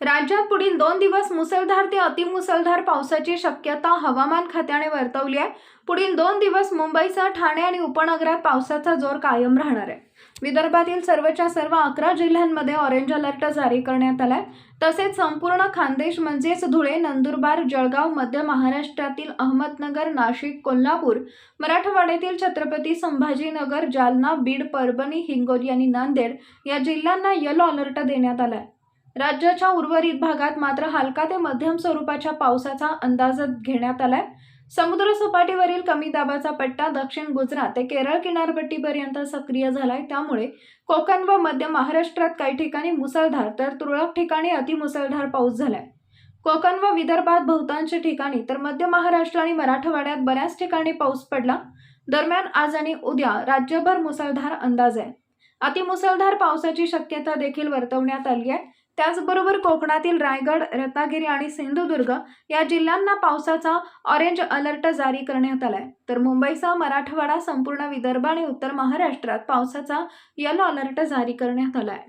राज्यात पुढील दोन दिवस मुसळधार ते अतिमुसळधार पावसाची शक्यता हवामान खात्याने वर्तवली आहे. पुढील दोन दिवस मुंबईसह ठाणे आणि उपनगरात पावसाचा जोर कायम राहणार आहे. विदर्भातील सर्वच्या सर्व अकरा जिल्ह्यांमध्ये ऑरेंज अलर्ट जारी करण्यात आलाय. तसेच संपूर्ण खानदेश म्हणजेच धुळे नंदुरबार जळगाव मध्य महाराष्ट्रातील अहमदनगर नाशिक कोल्हापूर मराठवाड्यातील छत्रपती संभाजीनगर जालना बीड परभणी हिंगोली आणि नांदेड या जिल्ह्यांना येलो अलर्ट देण्यात आलाय. राज्याच्या उर्वरित भागात मात्र हलका ते मध्यम स्वरूपाच्या पावसाचा अंदाज घेण्यात आलाय. समुद्र सपाटीवरील कमी दाबाचा पट्टा दक्षिण गुजरात ते केरळ किनारपट्टीपर्यंत सक्रिय झालाय. त्यामुळे कोकण व मध्य महाराष्ट्रात काही ठिकाणी मुसळधार तर तुरळक ठिकाणी अतिमुसळधार पाऊस झालाय. कोकण व विदर्भात बहुतांश ठिकाणी तर मध्य महाराष्ट्र आणि मराठवाड्यात बऱ्याच ठिकाणी पाऊस पडला. दरम्यान आज आणि उद्या राज्यभर मुसळधार अंदाज आहे. अतिमुसळधार पावसाची शक्यता देखील वर्तवण्यात आली आहे. त्याचबरोबर कोकणातील रायगड रत्नागिरी आणि सिंधुदुर्ग या जिल्ह्यांना पावसाचा ऑरेंज अलर्ट जारी करण्यात आलाय. तर मुंबईसह मराठवाडा संपूर्ण विदर्भ आणि उत्तर महाराष्ट्रात पावसाचा येलो अलर्ट जारी करण्यात आलाय.